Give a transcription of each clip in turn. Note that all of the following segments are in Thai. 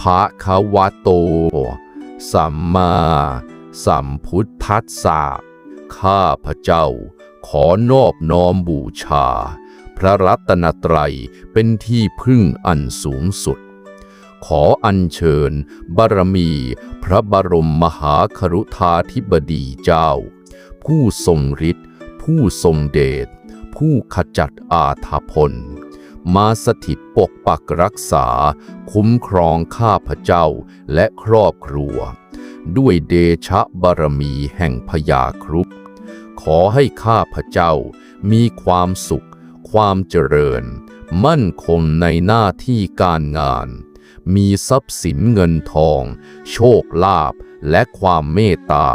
ภะคะวะโต สัมมาสัมพุทธัสสะข้าพระเจ้า ขอนอบน้อมบูชา พระรัตนตรัยเป็นที่พึ่งอันสูงสุด ขออัญเชิญ บารมี พระบรมมหาครุธาธิบดีเจ้า ผู้ทรงฤทธิ์ผู้ทรงเดชผู้ขจัดอาถพล มาสถิตปกปักรักษา คุ้มครองข้าพเจ้าและครอบครัว ด้วยเดชะบารมีแห่งพญาครุฑขอให้ข้าพเจ้ามีความสุข ความเจริญ มั่นคงในหน้าที่การงาน มีทรัพย์สินเงินทอง โชคลาภและความเมตตา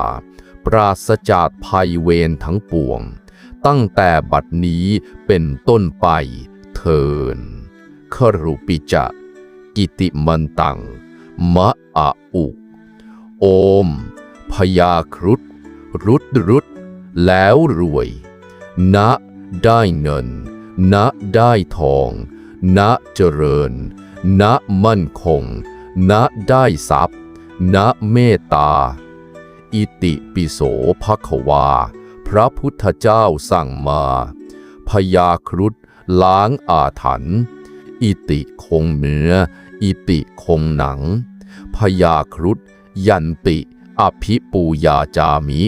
ปราศจากภัยเวรทั้งปวง ตั้งแต่บัดนี้เป็นต้นไป เทินครุปิจะกิติมันตัง มะอะอุ โอม พยาครุฑรุดรุดแล้วรวย ณ ได้เงิน ณ ได้ทอง ณ เจริญ ณ มั่นคง ณ ได้ทรัพย์ ณ เมตตา อิติปิโสภควา พระพุทธเจ้าสั่งมาพยาครุฑ ล้างอาถรรพ์อิติคงเนื้อ อิติคงหนังพยาครุฑยันติ อภิปูยาจามิ